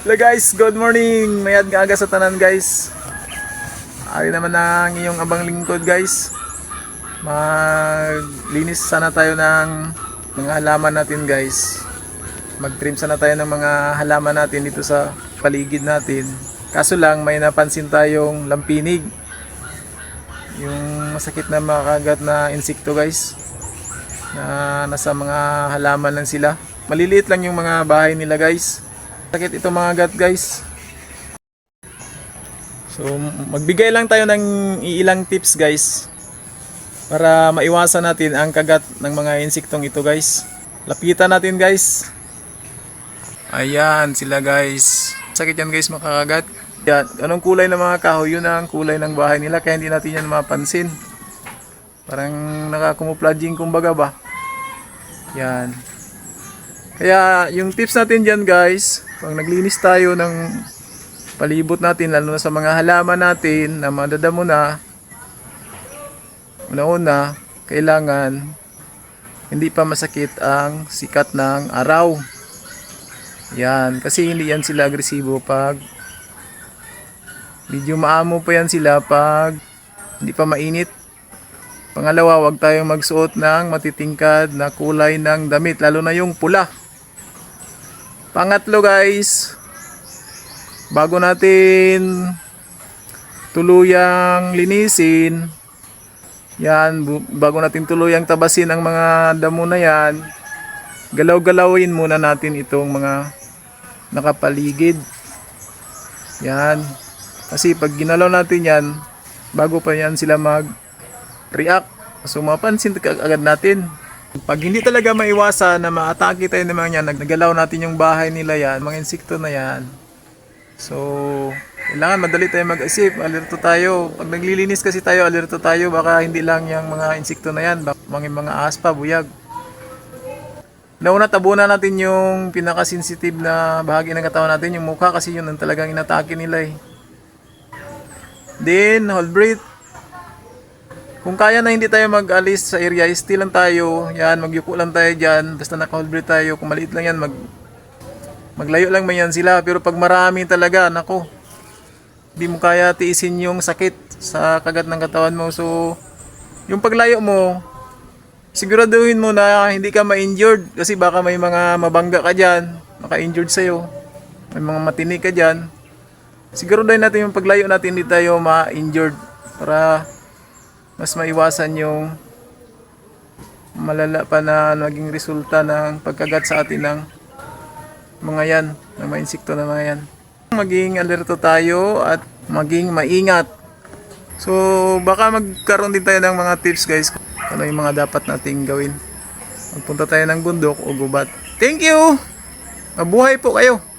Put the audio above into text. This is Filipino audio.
Hello guys, good morning. Mayad nga aga sa tanan guys. Ari naman ang iyong abang lingkod guys. Maglinis sana tayo ng mga halaman natin guys. Mag-trim sana tayo ng mga halaman natin dito sa paligid natin. Kaso lang may napansin tayong lampinig. Yung masakit na makagat na insekto guys. Na nasa mga halaman lang sila. Maliliit lang yung mga bahay nila guys. Sakit ito mga gat guys. So magbigay lang tayo ng ilang tips guys para maiwasan natin ang kagat ng mga insektong ito guys. Lapitan natin guys. Ayan sila guys. Sakit yan guys makakagat. Yan. Anong kulay ng mga kahoy? Yun ang kulay ng bahay nila kaya hindi natin yan mapansin. Parang nakakumupladging kumbaga ba. Yan. Kaya yung tips natin dyan guys, pag naglinis tayo ng palibot natin, lalo na sa mga halaman natin na madadamo na, una-una, kailangan hindi pa masakit ang sikat ng araw. Yan, kasi hindi yan sila agresibo pag medyo maamo pa yan sila pag hindi pa mainit. Pangalawa, wag tayong magsuot ng matitingkad na kulay ng damit, lalo na yung pula. Pangatlo guys, bago natin tuluyang linisin, yan, bago natin tuluyang tabasin ang mga damo na yan, galaw-galawin muna natin itong mga nakapaligid. Yan. Kasi pag ginalaw natin yan, bago pa yan sila mag-react, so mapansin agad natin. Pag hindi talaga maiwasan na maatake tayo ng mga yan, nagnagalaw natin yung bahay nila yan, mga insekto na yan. So, kailangan madali tayo mag-isip, alerto tayo. Pag naglilinis kasi tayo, alerto tayo, baka hindi lang yung mga insekto na yan, baka mga, mga aspa, buyag. Nauna, tabunan natin yung pinaka-sensitive na bahagi ng katawan natin, yung mukha kasi yun ang talagang inatake nila eh. Then, hold breath. Kung kaya na hindi tayo mag-alis sa area, still lang tayo. Yan, magyuko lang tayo dyan. Basta naka-hold breath tayo. Kung maliit lang yan, mag, maglayo lang man yan sila. Pero pag marami talaga, nako, hindi mo kaya tiisin yung sakit sa kagat ng katawan mo. So, yung paglayo mo, siguraduhin mo na hindi ka ma-injured. Kasi baka may mga mabangga ka dyan, maka-injured sa'yo. May mga matinik ka dyan. Siguraduhin natin yung paglayo natin hindi tayo ma-injured. Para mas maiwasan yung malala pa na naging resulta ng pagkagat sa atin ng mga yan, ng mga insekto na mga yan. Maging alerto tayo at maging maingat. So, baka magkaroon din tayo ng mga tips guys kung ano yung mga dapat nating gawin. Magpunta tayo ng bundok o gubat. Thank you! Mabuhay po kayo!